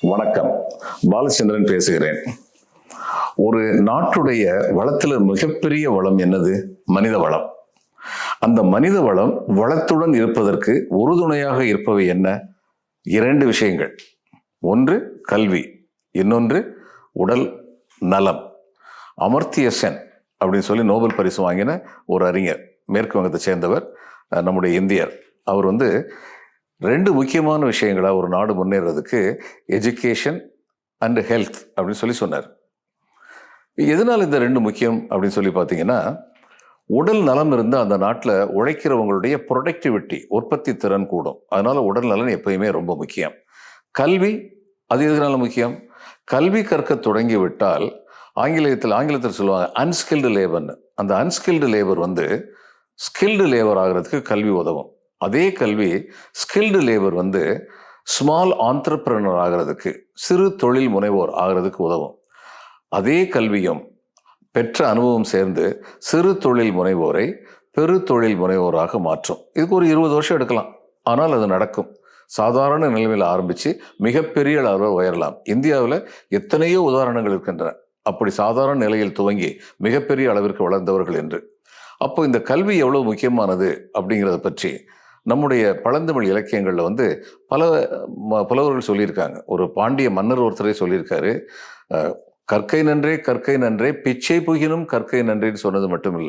வணக்கம். பாலச்சந்திரன் பேசுகிறேன். ஒரு நாட்டுடைய வளத்தில் மிகப்பெரிய வளம் என்னது? மனித வளம். அந்த மனித வளம் வளத்துடன் இருப்பதற்கு உறுதுணையாக இருப்பவை என்ன? இரண்டு விஷயங்கள். ஒன்று கல்வி இன்னொன்று உடல் நலம். அமர்த்திய சென் அப்படின்னு சொல்லி நோபல் பரிசு வாங்கின ஒரு அறிஞர் மேற்கு வங்கத்தை சேர்ந்தவர் நம்முடைய இந்தியர். அவர் வந்து ரெண்டு முக்கியமான விஷயங்களாக ஒரு நாடு முன்னேறதுக்கு எஜுகேஷன் அண்டு ஹெல்த் அப்படின்னு சொல்லி சொன்னார். எதனால் இந்த ரெண்டு முக்கியம் அப்படின்னு சொல்லி பார்த்தீங்கன்னா உடல் நலம் இருந்தால் அந்த நாட்டில் உழைக்கிறவங்களுடைய ப்ரொடக்டிவிட்டி உற்பத்தி திறன் கூடும். அதனால் உடல் நலன் எப்பயுமே ரொம்ப முக்கியம். கல்வி அது எதனால முக்கியம்? கல்வி கற்க தொடங்கி விட்டால் ஆங்கிலத்தில் ஆங்கிலத்தில் சொல்லுவாங்க அன்ஸ்கில்டு லேபர்னு அந்த அன்ஸ்கில்டு லேபர் வந்து ஸ்கில்டு லேபர் ஆகிறதுக்கு கல்வி உதவும். அதே கல்வி ஸ்கில்டு லேபர் வந்து ஸ்மால் ஆண்டர்பிரனர் ஆகிறதுக்கு சிறு தொழில் முனைவோர் ஆகிறதுக்கு உதவும். அதே கல்வியும் பெற்ற அனுபவம் சேர்ந்து சிறு தொழில் முனைவோரை பெரு தொழில் முனைவோராக மாற்றும். இதுக்கு ஒரு இருபது வருஷம் எடுக்கலாம். ஆனால் அது நடக்கும். சாதாரண நிலைமையில் ஆரம்பித்து மிகப்பெரிய அளவில் உயரலாம். இந்தியாவில் எத்தனையோ உதாரணங்கள் இருக்கின்றன. அப்படி சாதாரண நிலையில் துவங்கி மிகப்பெரிய அளவிற்கு வளர்ந்தவர்கள் என்று. அப்போ இந்த கல்வி எவ்வளோ முக்கியமானது அப்படிங்கிறத பற்றி நம்முடைய பழந்தமிழ் இலக்கியங்களில் வந்து பல ம- புலவர்கள் சொல்லியிருக்காங்க. ஒரு பாண்டிய மன்னர் ஒருத்தரே சொல்லியிருக்காரு. கற்கை நன்றே கற்கை நன்றே பிச்சை புகினும் கற்கை நன்றேன்னு சொன்னது மட்டும்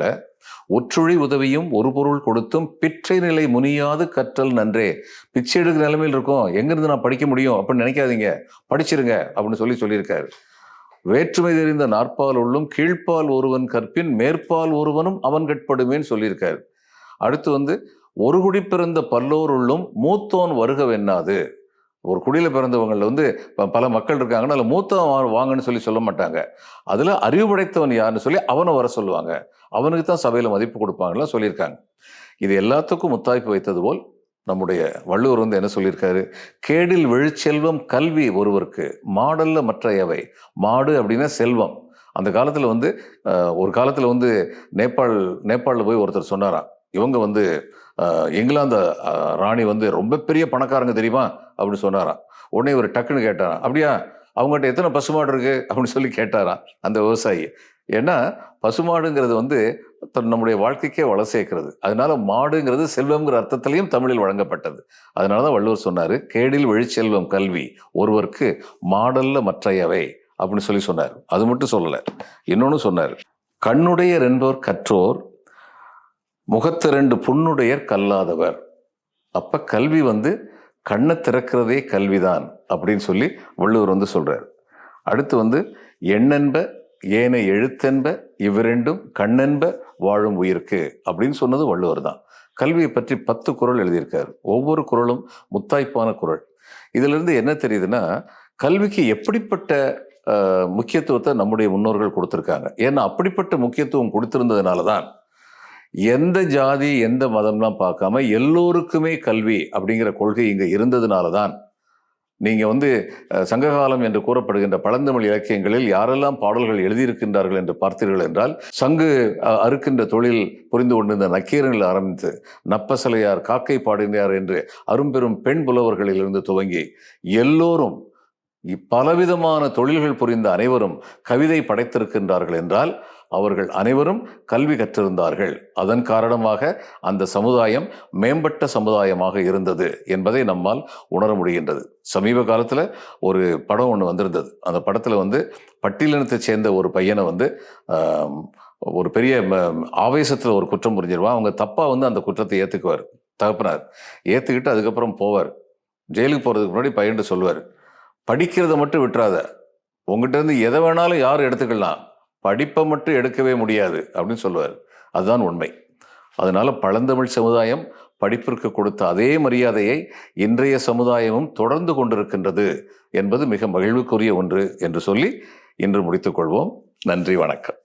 ஒற்றுழி உதவியும் ஒரு பொருள் கொடுத்தும் பிற்றை நிலை முனியாது கற்றல் நன்றே. பிச்சை எடுக்கிற நிலைமையில் இருக்கும். எங்கிருந்து நான் படிக்க முடியும் அப்படின்னு நினைக்காதீங்க. படிச்சிருங்க அப்படின்னு சொல்லி சொல்லியிருக்காரு. வேற்றுமை தெரிந்த நாற்பால் உள்ளும் கீழ்ப்பால் ஒருவன் கற்பின் மேற்பால் ஒருவனும் அவன் கட்படுமேன்னு சொல்லியிருக்காரு. அடுத்து வந்து ஒரு குடி பிறந்த பல்லோருள்ளும் மூத்தோன் வருக வெண்ணாது ஒரு குடியில் பிறந்தவங்களில் வந்து ப- பல மக்கள் இருக்காங்கன்னா அதில் மூத்தவன் வாங்கன்னு சொல்லி சொல்ல மாட்டாங்க. அதில் அறிவு படைத்தவன் யாருன்னு சொல்லி அவனை வர சொல்லுவாங்க. அவனுக்கு தான் சபையில் மதிப்பு கொடுப்பாங்கலாம் சொல்லியிருக்காங்க. இது எல்லாத்துக்கும் முத்தாய்ப்பு வைத்தது போல் நம்முடைய வள்ளுவர் வந்து என்ன சொல்லியிருக்காரு? கேடில் விழுச்செல்வம் கல்வி ஒருவருக்கு மாடல்ல மற்ற எவை? மாடு அப்படின்னா செல்வம். அந்த காலத்தில் வந்து ஒரு காலத்தில் வந்து நேபாள் நேபாளில் போய் ஒருத்தர் சொன்னாராம். இவங்க வந்து இங்கிலாந்து ராணி வந்து ரொம்ப பெரிய பணக்காரங்க தெரியுமா? அப்படின்னு சொன்னாராம் உடனே இவர் டக்குன்னு கேட்டாராம் அப்படியா அவங்ககிட்ட எத்தனை பசுமாடு இருக்கு? அப்படின்னு சொல்லி கேட்டாராம் அந்த விவசாயி. ஏன்னா பசுமாடுங்கிறது வந்து தன் நம்முடைய வாழ்க்கைக்கே வள சேர்க்கிறது. அதனால மாடுங்கிறது செல்வம்ங்கிற அர்த்தத்திலையும் தமிழில் வழங்கப்பட்டது. அதனால தான் வள்ளுவர் சொன்னார் கேடில் விழிச்செல்வம் கல்வி ஒருவருக்கு மாடல்ல மற்றையவை அப்படின்னு சொல்லி சொன்னார். அது மட்டும் சொல்லலை இன்னொன்று சொன்னார் கண்ணுடையர் என்பவர் கற்றோர் முகத்திரண்டு புண்ணுடையர் கல்லாதவர். அப்ப கல்வி வந்து கண்ணை திறக்கிறதே கல்விதான் அப்படின்னு சொல்லி வள்ளுவர் வந்து சொல்றார். அடுத்து வந்து எண்ணென்ப ஏனை எழுத்தென்ப இவ்விரண்டும் கண்ணென்ப வாழும் உயிர்க்கு அப்படின்னு சொன்னது வள்ளுவர் தான். கல்வியை பற்றி பத்து குறள் எழுதியிருக்காரு. ஒவ்வொரு குறளும் முத்தாய்ப்பான குரல். இதிலிருந்து என்ன தெரியுதுன்னா கல்விக்கு எப்படிப்பட்ட முக்கியத்துவத்தை நம்முடைய முன்னோர்கள் கொடுத்துருக்காங்க. ஏன்னா அப்படிப்பட்ட முக்கியத்துவம் கொடுத்திருந்ததுனால தான் எந்த ஜாதி எந்த மதம்லாம் பார்க்காம எல்லோருக்குமே கல்வி அப்படிங்கிற கொள்கை இங்கே இருந்ததுனால தான் நீங்கள் வந்து சங்ககாலம் என்று கூறப்படுகின்ற பழந்தமிழ் இலக்கியங்களில் யாரெல்லாம் பாடல்கள் எழுதியிருக்கின்றார்கள் என்று பார்த்தீர்கள் என்றால் சங்கு அறுக்கின்ற தொழில் புரிந்து கொண்டிருந்த நக்கீரனில் ஆரம்பித்து நப்பசலையார் காக்கை பாடினார் என்று அரும்பெரும் பெண் புலவர்களிலிருந்து துவங்கி எல்லோரும் பலவிதமான தொழில்கள் புரிந்த அனைவரும் கவிதை படைத்திருக்கின்றார்கள் என்றால் அவர்கள் அனைவரும் கல்வி கற்றிருந்தார்கள். அதன் காரணமாக அந்த சமுதாயம் மேம்பட்ட சமுதாயமாக இருந்தது என்பதை நம்மால் உணர முடிகின்றது. சமீப காலத்தில் ஒரு படம் ஒன்று வந்திருந்தது. அந்த படத்தில் வந்து பட்டியலினத்தை சேர்ந்த ஒரு பையனை வந்து ஒரு பெரிய ஆவேசத்தில் ஒரு குற்றம் புரிஞ்சிருவான். அவங்க தப்பாக வந்து அந்த குற்றத்தை ஏற்றுக்குவார் தகப்பனார். ஏற்றுக்கிட்டு அதுக்கப்புறம் போவார். ஜெயிலுக்கு போகிறதுக்கு முன்னாடி பையன்ட்டு சொல்லுவார் படிக்கிறத மட்டும் விட்டுறாத. உங்ககிட்ட இருந்து எதை வேணாலும் யார் எடுத்துக்கலாம். படிப்பை மட்டும் எடுக்கவே முடியாது அப்படின்னு சொல்லுவார். அதுதான் உண்மை. அதனால் பழந்தமிழ் சமுதாயம் படிப்பிற்கு கொடுத்த அதே மரியாதையை இன்றைய சமுதாயமும் தொடர்ந்து கொண்டிருக்கின்றது என்பது மிக மகிழ்வுக்குரிய ஒன்று என்று சொல்லி இன்று முடித்துக்கொள்வோம் நன்றி வணக்கம்.